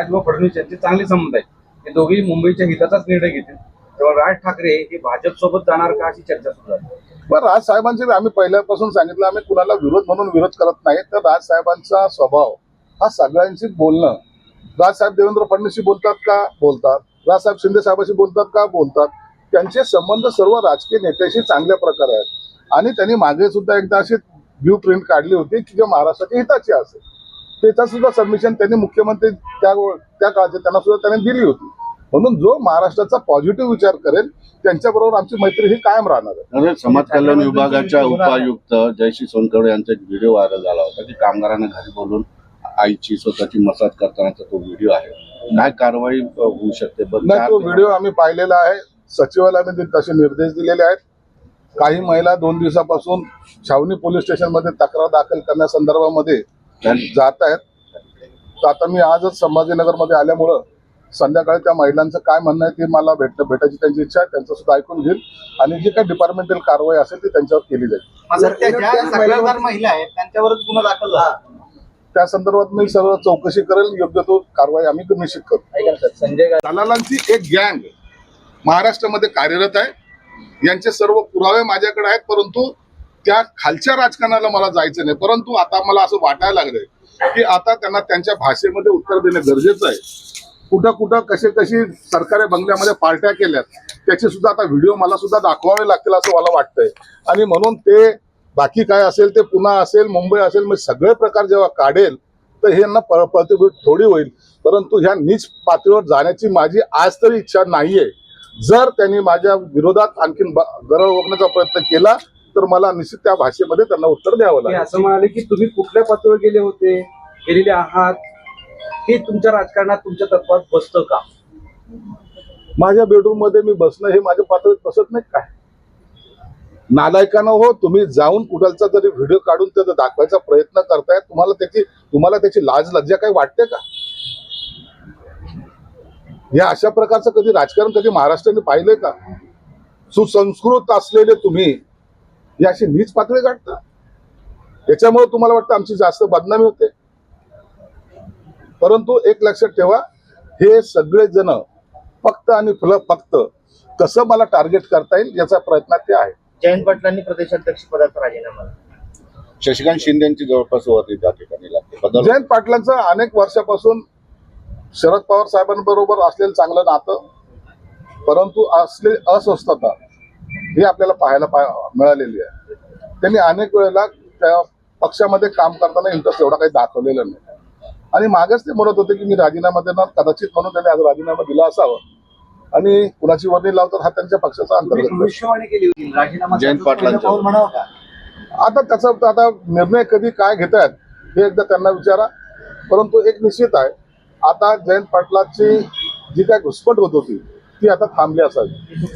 राज व फडणवीस यांचे चांगले संबंध आहेत. हे दोघेही मुंबईच्या हिताचाच निर्णय घेतील. तेव्हा राज ठाकरे हे भाजप सोबत जाणार का अशी चर्चा सुरू आहे पण राज साहेबांचे आम्ही पहिल्यापासून सांगितलं आम्ही कुणाला विरोध म्हणून विरोध करत नाही. तर राज साहेबांचा स्वभाव हा सगळ्यांशी बोलणं. राजसाहेब देवेंद्र फडणवीसशी बोलतात का? बोलतात. राजसाहेब शिंदे साहेबांशी बोलतात का? बोलतात. त्यांचे संबंध सर्व राजकीय नेत्याशी चांगल्या प्रकारे आहेत. आणि त्यांनी मागे सुद्धा एकदा अशी ब्ल्यू प्रिंट काढली होती की जे महाराष्ट्राच्या हिताची असेल. त्याचा सुद्धा सबमिशन त्यांनी मुख्यमंत्री त्या त्या काळाचे त्यांना सुद्धा त्यांनी दिली होती. म्हणून जो महाराष्ट्राचा पॉझिटिव्ह विचार करेल त्यांच्याबरोबर आमची मैत्री ही कायम राहणार आहे. समाज कल्याण विभागाच्या उपायुक्त जयश्री सोनखडे यांचा एक व्हिडिओ व्हायरल झाला होता की कामगारांना घरी बोलून आईची स्वतःची मसाज करतानाचा तो व्हिडिओ आहे. काय कारवाई होऊ शकते? तो व्हिडिओ आम्ही पाहिलेला आहे. सचिवालयाने तसे निर्देश दिलेले आहेत. काही महिला दोन दिवसापासून छावणी पोलीस स्टेशनमध्ये तक्रार दाखल करण्यासंदर्भामध्ये जात आहेत. तर आता मी आजच संभाजीनगरमध्ये आल्यामुळं संध्याकाळी त्या महिलांचं काय म्हणणं आहे ते मला भेट भेटायची त्यांची इच्छा आहे. त्यांचं सुद्धा ऐकून घेईल. आणि जी काही डिपार्टमेंटल कारवाई असेल ती त्यांच्यावर केली जाईल. त्या ज्या तक्रारदार महिला आहेत त्यांच्यावरच गुन्हा दाखल झाला. त्या संदर्भात मी सर्व चौकशी करेल. योग्य तो कारवाई आम्ही निश्चित करू. ऐका ना सर संजय दलालांची एक गँग महाराष्ट्रामध्ये कार्यरत आहे. यांचे सर्व पुरावे माझ्याकडे आहेत परंतु त्या खालच्या राजकारणाला मला जायचं नाही. परंतु आता मला असं वाटायला लागलंय की आता त्यांना त्यांच्या भाषेमध्ये उत्तर देणे गरजेचं आहे. कुठं कुठं कसे कशी सरकारी बंगल्यामध्ये पार्ट्या केल्यात त्याचे सुद्धा आता व्हिडिओ मला सुद्धा दाखवावे लागतील असं मला वाटतंय. आणि म्हणून ते बाकी काय असेल ते पुन्हा असेल मुंबई असेल मी सगळे प्रकार जेव्हा काढेल तर हे यांना प- प्रतिभूत थोडी होईल. परंतु ह्या नीच पातळीवर जाण्याची माझी आज तरी इच्छा नाहीये. जर त्यांनी माझ्या विरोधात आणखीन गरळ ओकण्याचा प्रयत्न केला तर मला निश्चित त्या भाषेमध्ये त्यांना उत्तर द्यावं लागेल. असं म्हणाले की तुम्ही कुठल्या पातळीवर गेले होते? गेलेले आहात? हे तुमच्या राजकारणात तुमच्या तत्वात बसतं का? माझ्या बेडरूममध्ये मी बसणं हे माझ्या पातळीत बसत नाही काय? नालायकानं हो तुम्ही जाऊन कुठलचा जरी व्हिडिओ काढून त्याचा दाखवायचा प्रयत्न करताय. तुम्हाला त्याची तुम्हाला त्याची लाज लज्जा काही वाटते का? या अशा प्रकारचं कधी राजकारण कधी महाराष्ट्राने पाहिलंय का? सुसंस्कृत असलेले तुम्ही ही अशी नीच पातळी गाठता त्याच्यामुळे तुम्हाला वाटतं आमची जास्त बदनामी होते? परंतु एक लक्षात ठेवा हे सगळे जण फक्त आणि फुलं फक्त कसं मला टार्गेट करता येईल याचा प्रयत्न ते आहे जयंत पाटलांनी प्रदेशाध्यक्ष पदाचा राजीनामा. शशिकांत शिंदे यांची जवळपास त्या ठिकाणी. लागते जयंत पाटलांचं अनेक वर्षापासून शरद पवार साहेबांबरोबर असलेलं चांगलं नातं परंतु असले अस्वस्थता ही आपल्याला पाहायला पा मिळालेली आहे. त्यांनी अनेक वेळेला त्या पक्षामध्ये काम करताना इंटरेस्ट एवढा काही दाखवलेला नाही. आणि मागेच ते म्हणत होते की मी राजीनामा देणार कदाचित म्हणून त्यांनी आज राजीनामा दिला असावा. आणि कुणाची वर्णी लावतात हा त्यांच्या पक्षाचा अंतर्गत प्रश्न. भविष्यवाणी केली होती. राजीनामा जयंत पाटलांचं. आता त्याचा आता निर्णय कधी काय घेत आहेत हे एकदा त्यांना विचारा. परंतु एक निश्चित आहे आता जयंत पाटलाची जी काय घुसपट होत होती ती आता थांबली असावी.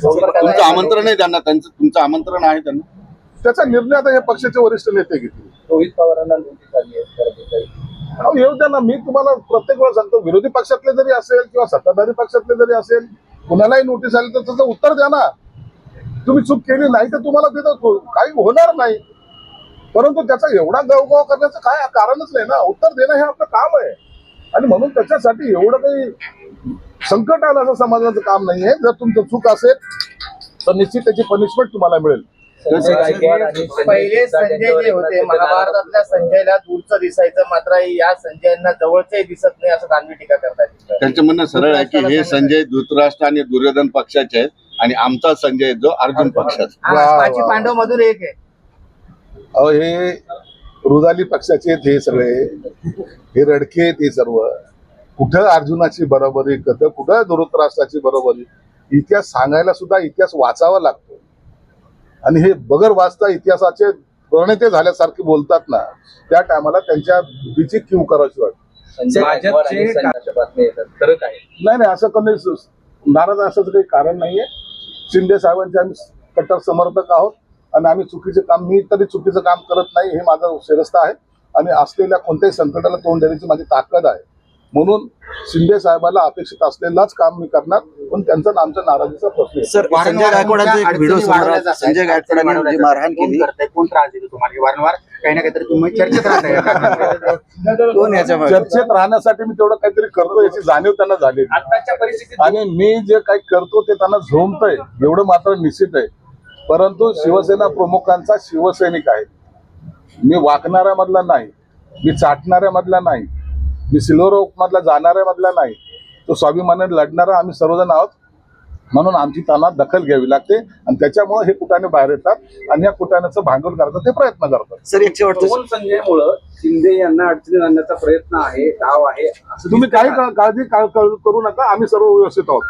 तुमचं आमंत्रण आहे त्यांना त्यांचं तुमचं आमंत्रण आहे त्यांना? त्याचा निर्णय आता हे पक्षाचे वरिष्ठ नेते घेतील. रोहित पवारांना नोटीस आली आहे. अहो, येऊ द्या ना मी तुम्हाला प्रत्येक वेळा सांगतो विरोधी पक्षातले जरी असेल किंवा सत्ताधारी पक्षातले जरी असेल कुणालाही नोटीस आली तर त्याचं उत्तर द्या ना. तुम्ही चूक केली नाही तर तुम्हाला तिथं काही होणार नाही. परंतु त्याचा एवढा गवगाव करण्याचं काय कारणच नाही ना. उत्तर देणं हे आपलं काम आहे. आणि म्हणून त्याच्यासाठी एवढं काही संकट आलं असं समाजाचं काम नाहीये. जर तुमचं चूक असेल तर निश्चित त्याची पनिशमेंट तुम्हाला मिळेल. पहिले संजय जे होते महाभारतातल्या संजयला दूरचं दिसायचं मात्र या संजयांना जवळचंही दिसत नाही असं दानवी टीका करतात त्यांचं म्हणणं सरळ आहे की हे संजय धृतराष्ट्र आणि दुर्योधन पक्षाचे आहेत आणि आमचा संजय जो अर्जुन पक्षाचा. पांडव मधून एक आहे. अहो हे रुदाली पक्षाचे आहेत हे सगळे. हे रडके आहेत हे सर्व. कुठं अर्जुनाची बरोबरी कथं कुठं धृतराष्ट्राची बरोबरी? इतिहास सांगायला सुद्धा इतिहास वाचावा लागतो. आणि हे बगर वाचता इतिहासाचे प्रणेते झाल्यासारखे बोलतात ना त्या टायमाला त्यांच्या बुद्धीची किव करायची वाटते. काय? नाही नाही असं कमी नाराज असं काही कारण नाहीये. शिंदे साहेबांचे आम्ही कट्टर समर्थक आहोत आणि आम्ही चुकीचे काम मी तरी चुकीचं काम करत नाही हे माझं शिरस्ता आहे. आणि असलेल्या कोणत्याही संकटाला तोंड देण्याची माझी ताकद आहे. म्हणून शिंदे साहेबाला अपेक्षित असलेलाच काम मी करणार पण त्यांचा आणि आमच्या नाराजीचा प्रश्न आहे. सर संजय गायकवाडांचा एक व्हिडिओ समोर आला. संजय गायकवाडांनी जी मारहाण केली. कोण त्रास देतो तुम्हाला? वारंवार काही ना काहीतरी तुम्ही चर्चेत राहताय. राहण्यासाठी मी तेवढं काहीतरी करतो याची जाणीव त्यांना झाली आताच्या परिस्थितीत आणि मी जे काही करतो ते त्यांना झोमतंय एवढं मात्र निश्चित आहे. परंतु शिवसेना प्रमुखांचा शिवसैनिक आहे. मी वाकणाऱ्या मधला नाही मी चाटणाऱ्या मधला नाही. मी सिल्वर मधला जाणाऱ्या मधला नाही. तो स्वाभिमानाने लढणारा आम्ही सर्वजण आहोत. म्हणून आमची त्यांना दखल घ्यावी लागते आणि त्याच्यामुळे हे कुटाने बाहेर येतात आणि या कुटाण्याचं भांडवल करतात ते प्रयत्न करतात. सर एक शेवटचं पवन संजयमुळं शिंदे यांना अडचणीत आणण्याचा प्रयत्न आहे डाव आहे. असं तुम्ही काही काळ- काळजी काळ- काळ- करू नका. आम्ही सर्व व्यवस्थित आहोत.